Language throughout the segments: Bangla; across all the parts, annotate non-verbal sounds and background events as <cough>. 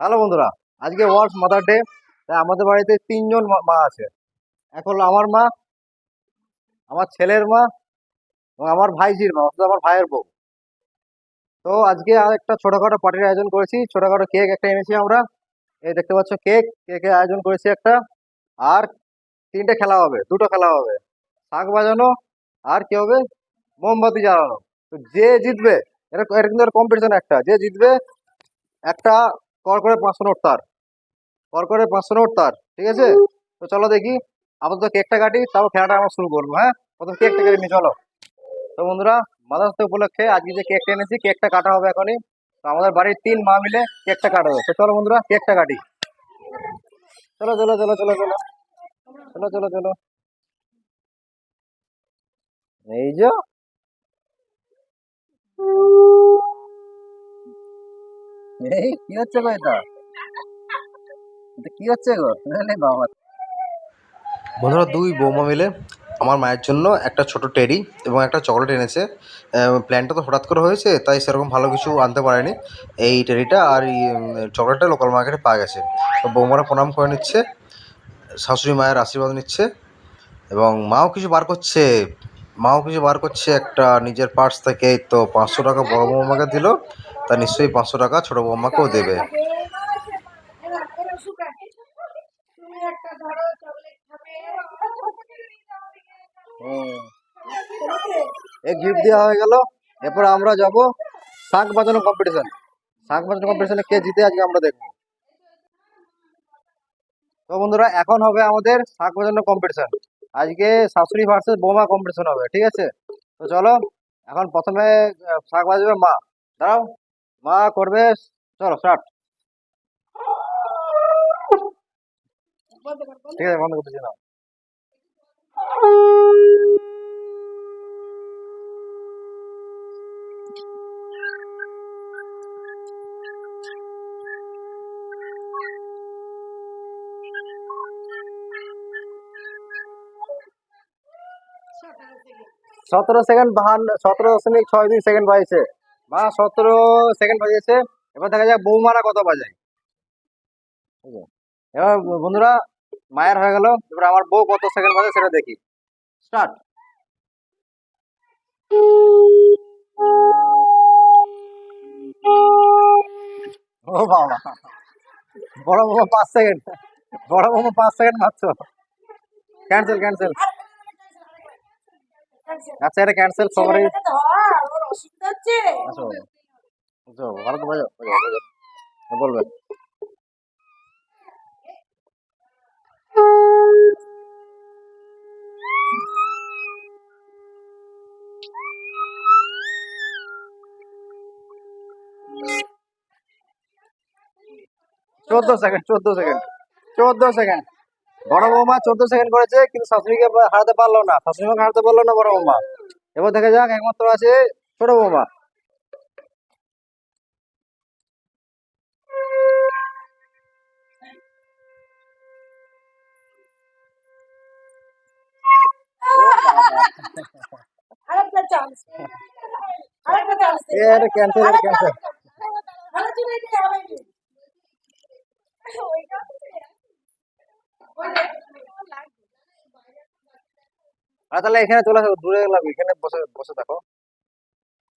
হ্যালো বন্ধুরা, আজকে ওয়ার্ল্ড মাদার ডে, তাই আমাদের বাড়িতে তিনজন মা আছে। এক হলো আমার মা, আমার ছেলের মা এবং আমার ভাইজির মা, অর্থাৎ আমার ভাইয়ের বউ। তো আজকে আর একটা ছোটখাটো পার্টির আয়োজন করেছি, ছোটখাটো কেক একটা এনেছি আমরা। এই দেখতে পাচ্ছ কেক, কেকের আয়োজন করেছি একটা। আর তিনটে খেলা হবে, দুটো খেলা হবে। শাঁখ বাজানো আর কি হবে? মোমবাতি জ্বালানো। তো যে জিতবে এটা এটা কিন্তু কম্পিটিশন একটা। যে জিতবে, একটা কর করে পাঁচশো নোট তার। কর করে পাঁচশো নোট তার, ঠিক আছে? তো চলো দেখি, আপাতত কেকটা কাটি, তারপর খেলাটা আমরা শুরু করব হ্যাঁ? প্রথম কেকটা কেটে নিই, চলো। তো বন্ধুরা, মাদার্স উপলক্ষে আজকে যে কেকটা এনেছি, কেকটা কাটা হবে এখনই। তো আমাদের বাড়ির তিন মা মিলে কেকটা কাটাবে তো চলো বন্ধুরা, কেকটা কাটি। চলো চলো চলো চলো চলো। চলো চলো চলো। এই যে। এই কি হচ্ছে গো এটা কি হচ্ছে গো বাবা বন্ধুরা, দুই বৌমা মিলে আমার মায়ের জন্য একটা ছোট টেরি এবং একটা চকলেট এনেছে। প্ল্যানটা তো হঠাৎ করে হয়েছে, তাই সেরকম ভালো কিছু আনতে পারেনি। এই টেরিটা আর এই চকলেটটা লোকাল মার্কেটে পাওয়া গেছে। তো বৌমারা প্রণাম করে নিচ্ছে, শাশুড়ি মায়ের আশীর্বাদ নিচ্ছে এবং মাও কিছু বার করছে। মাও কিছু বার করছে একটা নিজের পার্স থেকে, তো পাঁচশো টাকা বড় বৌমাকে দিল। তা নিশ্চয়ই পাঁচশো টাকা ছোট বৌমাকেও দেবে। এই গিফট দেওয়া হয়ে গেল। এরপর আমরা যাব শাঁখ বাজানো কম্পিটিশন শাঁখ বাজানো কম্পিটিশনে কে জিতে আজকে আমরা দেখব। তো বন্ধুরা, এখন হবে আমাদের শাঁখ বাজানো কম্পিটিশন আজকে শাশুড়ি ভার্সেস বোমা কম্পিটিশন হবে, ঠিক আছে? তো চলো, এখন প্রথমে শাঁখ বাজবে মা। দাঁড়াও। মা করবে চলো স্টার্ট ঠিক আছে, বন্ধ করতেছি না সতেরো সেকেন্ড বাহান্ন, সতেরো দশমিক ছয় দুই সেকেন্ড বাজছে মা সতেরো সেকেন্ড বাজিয়েছে। এবার দেখা যাক বৌমারা কত বাজায়। এবার বন্ধুরা মায়ের হয়ে গেল। এবার আমার বউ কত সেকেন্ড বাজে সেটা দেখি। স্টার্ট ও বাবা। বড় বৌমা পাঁচ সেকেন্ড বড় বৌমা পাঁচ সেকেন্ড মাত্র ক্যান্সেল ক্যান্সেল আচ্ছা এটা ক্যান্সেল সবারই ধর, ওর হ্যাঁ, চোদ্দ সেকেন্ড চোদ্দ সেকেন্ড চোদ্দ সেকেন্ড বড় বৌমা চোদ্দ সেকেন্ড করেছে কিন্তু শাশুড়িকে হারাতে পারল না। শাশুড়িমাকে হারাতে পারল না বড় বৌমা। এবার দেখা যাক একমাত্র আছে छोड़ो वो बात यार कैंसिल कैंसिल তাহলে এখানে চলে আসো দূরে গেলাম এখানে বসে বসে থাকো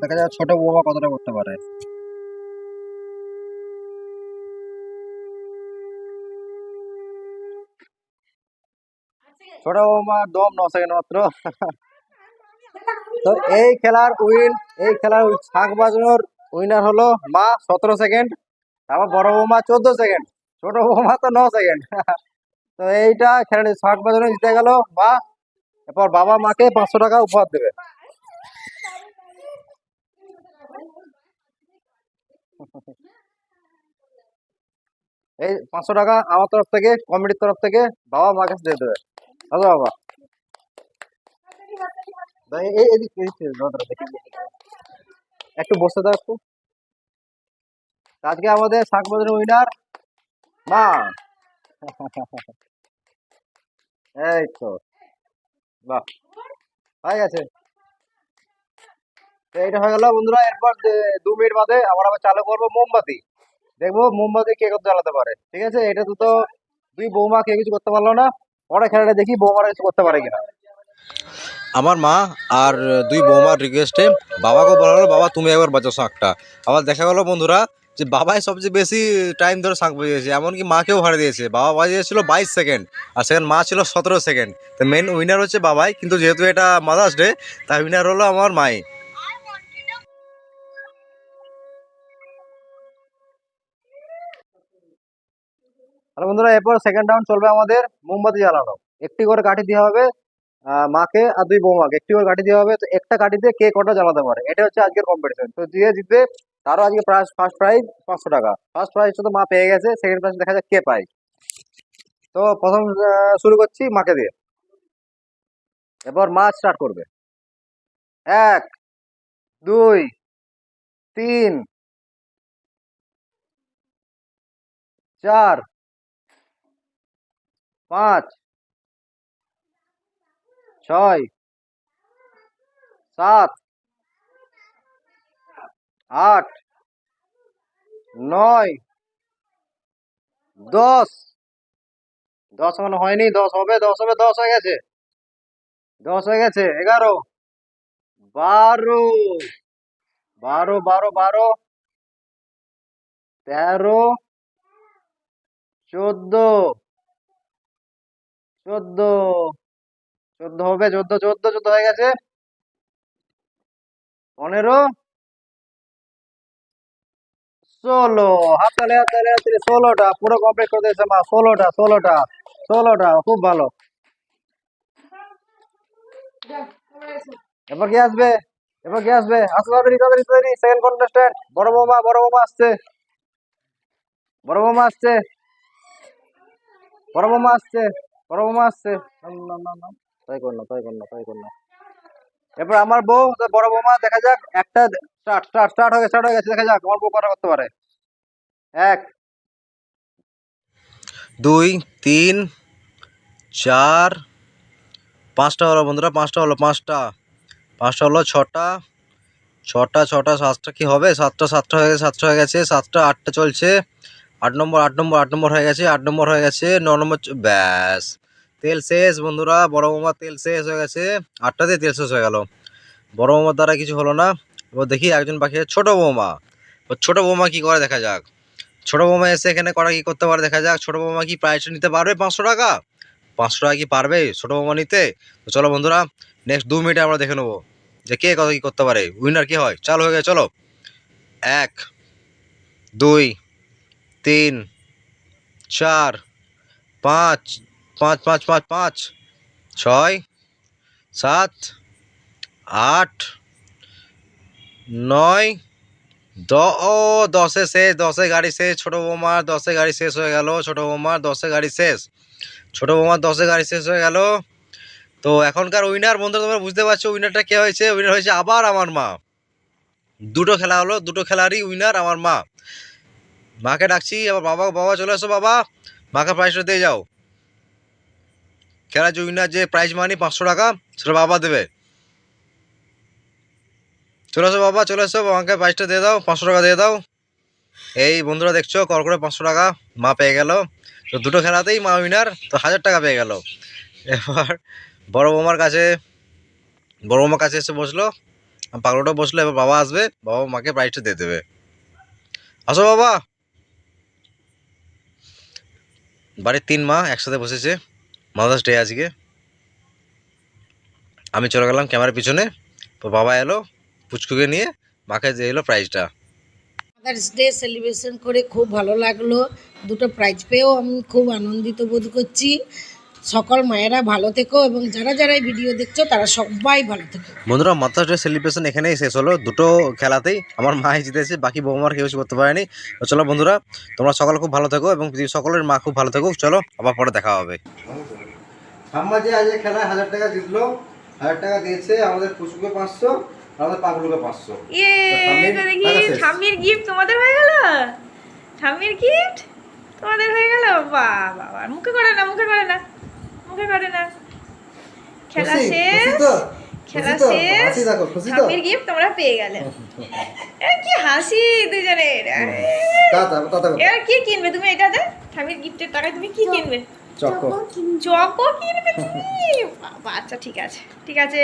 দেখা যাক ছোট বৌমা কতটা করতে পারে। ছোট বৌমার দম ন সেকেন্ড মাত্র। তো এই খেলার উইন, এই খেলার শাক বাজানোর উইনার হলো মা সতেরো সেকেন্ড, তারপর বড় বৌমা চোদ্দ সেকেন্ড, ছোট বৌমা তো ন সেকেন্ড। তো এইটা খেলাটি শাক বাজানো জিতে গেল মা, এরপর বাবা মাকে পাঁচশো টাকা উপহার দেবে। এই পাঁচশো টাকা আমার তরফ থেকে, কমিটির তরফ থেকে বাবা মার কাছে দিয়ে দেবে। আসো বাবা। একটু বসে দাও একটু। আজকে আমাদের শাকবাজার উইনার মা। এই তো, বাহ। হয়ে গেছে। তো এইটা হয়ে গেল বন্ধুরা, এরপর দু মিনিট বাদে আমরা আবার চালু করব মোমবাতি। দেখব মোমবাতি কে কত জ্বালাতে পারে। ঠিক আছে? এটা তো তো দুই বৌমা কে কিছু করতে পারল না। পরে খেলাটা দেখি বৌমারা কিছু করতে পারে কিনা। আমার মা আর দুই বৌমার রিকোয়েস্টে বাবাকে বলা হলো, বাবা, তুমি একবার বাজাও শাঁখটা। আবার দেখা গেলো বন্ধুরা যে বাবাই সবচেয়ে বেশি টাইম ধরে শাঁখ বাজিয়েছে, এমনকি মাকেও হারে দিয়েছে। বাবা বাজিয়েছিল বাইশ সেকেন্ড আর সেখানে মা ছিল সতেরো সেকেন্ড তো মেন উইনার হচ্ছে বাবাই, কিন্তু যেহেতু এটা মাদার্স ডে তাই উইনার হলো আমার মাই। তাহলে বন্ধুরা, এরপর সেকেন্ড রাউন্ড চলবে আমাদের মোমবাতি জ্বালানো। একটি করে কাঠি দেওয়া হবে মাকে আর দুই বৌমাকে। একটি করে কাঠি দেওয়া হবে, তো একটা কাঠিতে কে কটা জ্বালাতে পারে? এটা হচ্ছে আজকের কম্পিটিশন তো যে জিতবে তারও আজকে প্রাইজ ফার্স্ট প্রাইজ পাঁচশো টাকা। ফার্স্ট প্রাইজটা তো মা পেয়ে গেছে সেকেন্ড প্রাইজ দেখা যাক কে পায়। তো প্রথম শুরু করছি মাকে দিয়ে। এরপর মা স্টার্ট করবে। এক, দুই, তিন, চার পাঁচ, ছয়, সাত, আট, নয়, দশ। দশ এখনও হয়নি, দশ হবে দশ হবে, দশ হয়ে গেছে। দশ হয়ে গেছে, এগারো, বারো বারো বারো বারো, তেরো, চোদ্দ চোদ্দ। চোদ্দ হবে, চোদ্দ চোদ্দ চোদ্দ হয়ে গেছে। পনেরো। ষোলো। হাততালি হাততালি হাততালি ষোলোটা, পুরো কমপ্লিট করে দিয়েছে মা। ষোলোটা ষোলোটা ষোলোটা, খুব ভালো। এবার কি আসবে? এবার কি আসবে? আসো তাড়াতাড়ি তাড়াতাড়ি তাড়াতাড়ি সেকেন্ড কন্টেস্ট্যান্ট বড় বৌমা বড় বৌমা আসছে। বড় বৌমা আসছে। বড় বৌমা আসছে। বড় বৌমা আসছে। তাই কর না তাই কর না তাই কর না। এরপর আমার বউ বড় বৌমা দেখা যাক একটা স্টার্ট স্টার্ট স্টার্ট হয়ে গেছে স্টার্ট হয়ে গেছে দেখা যাক আমার বউ কটা করতে পারে। এক। দুই তিন চার পাঁচটা হলো বন্ধুরা পাঁচটা হলো পাঁচটা। পাঁচটা হলো ছটা। ছটা ছটা সাতটা কি হবে? সাতটা সাতটা হয়ে গেছে সাতটা হয়ে গেছে সাতটা আটটা চলছে। আট নম্বর আট নম্বর আট নম্বর হয়ে গেছে, আট নম্বর হয়ে গেছে, ন নম্বর ব্যাস। তেল শেষ, বন্ধুরা। বড় বৌমার তেল শেষ হয়ে গেছে। আটটাতে তেল শেষ হয়ে গেল। বড় বৌমার দ্বারা কিছু হলো না। এবার দেখি একজন আছে, ছোট বৌমা। ছোট বৌমা কি করে, দেখা যাক। ছোট বৌমা এসে এখানে করা কি করতে পারে, দেখা যাক। ছোট বৌমা কি প্রাইস নিতে পারবে? পাঁচশো টাকা? পাঁচশো টাকা কি পারবে ছোট বৌমা নিতে? তো চলো বন্ধুরা নেক্সট দু মিনিটে আমরা দেখে নেব যে কে কত কি করতে পারে। উইনার কি হয়? চালু হয়ে গেছে, চলো। এক, দুই তিন, চার, পাঁচ পাঁচ পাঁচ পাঁচ পাঁচ, ছয়, সাত, আট, নয়, দ, ও, দশে শেষ, দশে গাড়ি শেষ, ছোটো বৌমার দশে গাড়ি শেষ হয়ে গেল, ছোটো বৌমার দশে গাড়ি শেষ, ছোটো বৌমার দশে গাড়ি শেষ হয়ে গেল। তো এখনকার উইনার বন্ধুরা, তোমরা বুঝতে পারছ উইনারটা কে হয়েছে? উইনার হয়েছে আবার আমার মা। দুটো খেলা হলো, দুটো খেলারই উইনার আমার মা। মাকে ডাকছি, আবার বাবা বাবা চলে এসো বাবা। মাকে প্রাইজটা দিয়ে যাও। খেলার যে উইনার যে প্রাইজ মানি পাঁচশো টাকা, সেটা বাবা দেবে। চলে এসো বাবা, চলে এসো আমাকে প্রাইজটা দিয়ে দাও, পাঁচশো টাকা দিয়ে দাও। এই বন্ধুরা দেখছ কর করে পাঁচশো টাকা মা পেয়ে গেল। তো দুটো খেলাতেই মা উইনার তো হাজার টাকা পেয়ে গেল। এবার বড় বৌমার কাছে, বড় বৌমার কাছে এসে বসল। পাগলোটা বসল, এবার বাবা আসবে, বাবা মাকে প্রাইজটা দিয়ে দেবে। আসো বাবা। বাড়ির তিন মা একসাথে বসেছে, মাদার্স ডে আজকে। আমি চলে গেলাম ক্যামেরার পিছনে তো বাবা এলো পুচকুকে নিয়ে, মাকে দিয়ে এলো প্রাইজটা মাদার্স ডে সেলিব্রেশন করে খুব ভালো লাগল, দুটো প্রাইজ পেয়েও আমি খুব আনন্দিত বোধ করছি। সকল মায়েরা ভালো থেকো এবং যারা যারা এই ভিডিও দেখছ তারা সবাই ভালো থেকো। বন্ধুরা মাতার ডে সেলিব্রেশন এখানেই শেষ হলো। দুটো খেলাতেই আমার মাই জিতেছে বাকি বৌমার কেউ কিছু করতে পারেনি। তো চলো বন্ধুরা তোমরা সকলে খুব ভালো থেকো এবং সকলের মা খুব ভালো থেকো। চলো আবার পরে দেখা হবে। ঠাম্মা যে আজ এই খেলায় হাজার টাকা জিতলো হাজার টাকা দিয়েছে আমাদের পুচুকে পাঁচশো আমাদের পাগলুকে পাঁচশো। ইয়ে ঠাম্মির গিফট তোমাদের হয়ে গেল? ঠাম্মির গিফট তোমাদের হয়ে গেল? বাহ বাবা মুখে করে না মুখে করে না। মুখে করে না খেলা শেষ। খেলা শেষ। হাসি দেখো, খুশি তো? ঠাম্মির গিফট তোমরা পেয়ে গেলে। <laughs> কি হাসি দুজনের দাদা দাদা এবার কি কিনবে তুমি এটাতে ঠাম্মির গিফটের টাকায় তুমি কি কিনবে? চকো। চকো কিনবে। তুমি? আচ্ছা ঠিক আছে ঠিক আছে।